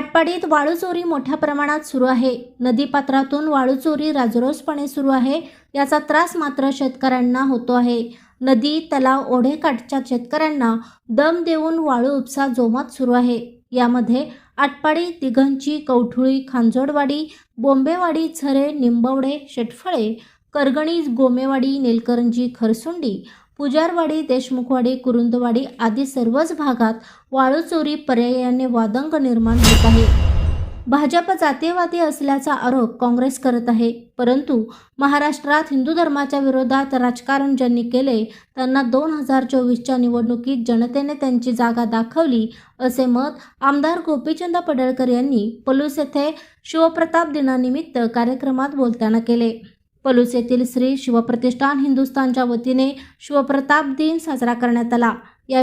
आटपाडीत वाळू चोरी मोठ्या प्रमाणात सुरू आहे. नदीपात्रातून वाळू चोरी राजरोसपणे सुरू आहे. याचा त्रास मात्र शेतकऱ्यांना होतो आहे. नदी तलाव ओढेकाठच्या शेतकऱ्यांना दम देऊन वाळू उपसा जोमात सुरू आहे. यामध्ये आटपाडी दिघंची कवठुळी खांजोडवाडी बोंबेवाडी झरे निंबवडे शेटफळे करगणी गोमेवाडी नेलकरंजी खरसुंडी पुजारवाडी देशमुखवाडी कुरुंदवाडी आदी सर्वच भागात वाळू चोरी पर्यायाने वादंग निर्माण होत आहे. भाजप जातीयवादी असल्याचा आरोप काँग्रेस करत आहे. परंतु महाराष्ट्रात हिंदू धर्माच्या विरोधात राजकारण ज्यांनी केले त्यांना दोन हजार चोवीसच्या निवडणुकीत जनतेने त्यांची जागा दाखवली असे मत आमदार गोपीचंद पडळकर यांनी पलूस येथे शिवप्रताप दिनानिमित्त कार्यक्रमात बोलताना केले. पलूस येथील श्री शिवप्रतिष्ठान हिंदुस्थानच्या वतीने शिवप्रताप दिन साजरा करण्यात आला. या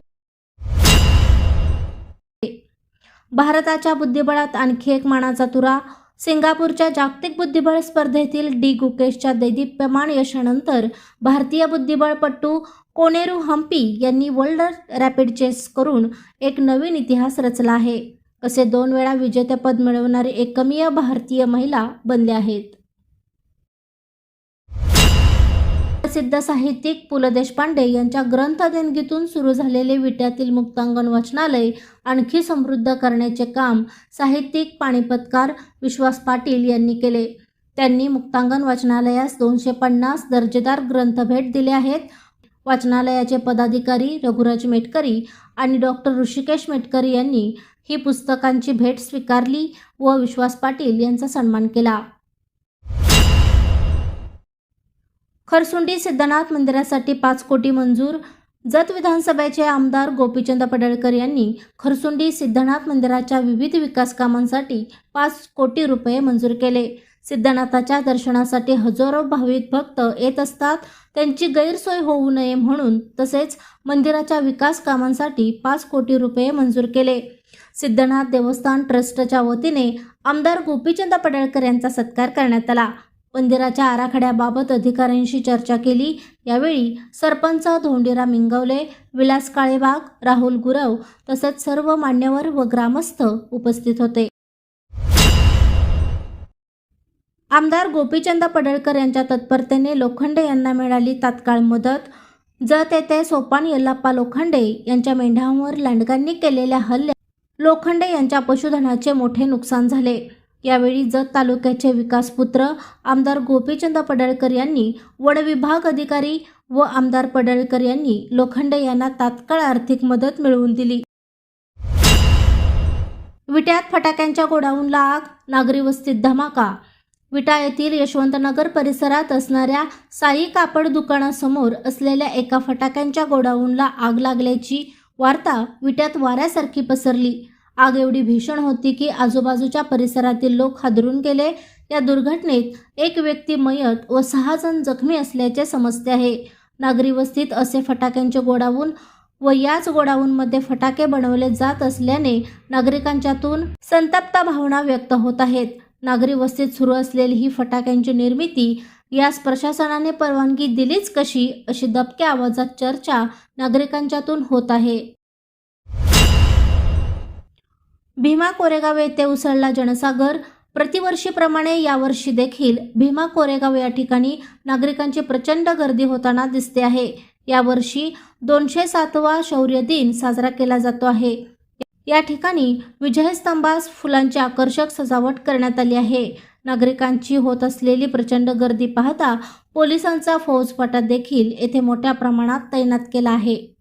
भारताच्या बुद्धिबळात आणखी एक मानाचा तुरा सिंगापूरच्या जागतिक बुद्धिबळ स्पर्धेतील डी गुकेशच्या दैदिप्यमान यशानंतर भारतीय बुद्धिबळपटू कोनेरू हम्पी यांनी वर्ल्ड रॅपिड चेस करून एक नवीन इतिहास रचला आहे. असे दोन वेळा विजेतेपद मिळवणारे एकमेव भारतीय महिला बनले आहेत. प्रसिद्ध साहित्यिक पु ल देशपांडे यांच्या ग्रंथ देणगीतून सुरू झालेले विट्यातील मुक्तांगण वाचनालय आणखी समृद्ध करण्याचे काम साहित्यिक पाणीपतकार विश्वास पाटील यांनी केले. त्यांनी मुक्तांगण वाचनालयास दोनशे पन्नास दर्जेदार ग्रंथ भेट दिले आहेत. वाचनालयाचे पदाधिकारी रघुराज मेटकरी आणि डॉक्टर ऋषिकेश मेटकरी यांनी ही पुस्तकांची भेट स्वीकारली व विश्वास पाटील यांचा सन्मान केला. खरसुंडी सिद्धनाथ मंदिरासाठी पाच कोटी मंजूर. जत विधानसभेचे आमदार गोपीचंद पडळकर यांनी खरसुंडी सिद्धनाथ मंदिराच्या विविध विकास कामांसाठी पाच कोटी रुपये मंजूर केले. सिद्धनाथाच्या दर्शनासाठी हजारो भाविक भक्त येत असतात. त्यांची गैरसोय होऊ नये म्हणून तसेच मंदिराच्या विकास कामांसाठी पाच कोटी रुपये मंजूर केले. सिद्धनाथ देवस्थान ट्रस्टच्या वतीने आमदार गोपीचंद पडळकर यांचा सत्कार करण्यात आला. मंदिराच्या आराखड्याबाबत अधिकाऱ्यांशी चर्चा केली. यावेळी सरपंच धोंडीराम मिंगवले विलास काळेबाग राहुल गुरव तसेच सर्व मान्यवर व ग्रामस्थ उपस्थित होते. आमदार गोपीचंद पडळकर यांच्या तत्परतेने लोखंडे यांना मिळाली तात्काळ मदत. जत येथे सोपान यल्लाप्पा लोखंडे यांच्या मेंढ्यांवर लांडगांनी केलेल्या हल्ल्यात लोखंडे यांच्या पशुधनाचे मोठे नुकसान झाले. यावेळी जत तालुक्याचे विकासपुत्र आमदार गोपीचंद पडळकर यांनी वनविभाग अधिकारी व आमदार पडळकर यांनी लोखंडे यांना तात्काळ आर्थिक मदत मिळवून दिली. विट्यात फटाक्यांच्या गोडाऊनला आग नागरी वस्तीत धमाका. विटा येथील यशवंतनगर परिसरात असणाऱ्या साई कापड दुकानासमोर असलेल्या एका फटाक्यांच्या गोडाऊनला आग लागल्याची वार्ता विट्यात वाऱ्यासारखी पसरली. आग एवढी भीषण होती की आजूबाजूच्या परिसरातील लोक हादरून गेले. या दुर्घटनेत एक व्यक्ती मयत व सहा जण जखमी असल्याचे समजते आहे. नागरी वस्तीत असे फटाक्यांचे गोडाऊन व याच गोडाऊनमध्ये फटाके बनवले जात असल्याने नागरिकांच्यातून संतप्त भावना व्यक्त होत आहेत. नागरी वस्तीत सुरू असलेली ही फटाक्यांची निर्मिती यास प्रशासनाने परवानगी दिलीच कशी अशी दबक्या आवाजात चर्चा नागरिकांच्यातून होत आहे. भीमा कोरेगाव येथे उसळला जनसागर. प्रतिवर्षीप्रमाणे यावर्षी देखील भीमा कोरेगाव या ठिकाणी नागरिकांची प्रचंड गर्दी होताना दिसते आहे. यावर्षी दोनशे सातवा शौर्य दिन साजरा केला जातो आहे. या ठिकाणी विजयस्तंभास फुलांची आकर्षक सजावट करण्यात आली आहे. नागरिकांची होत असलेली प्रचंड गर्दी पाहता पोलिसांचा फौजफाटा देखील येथे मोठ्या प्रमाणात तैनात केला आहे.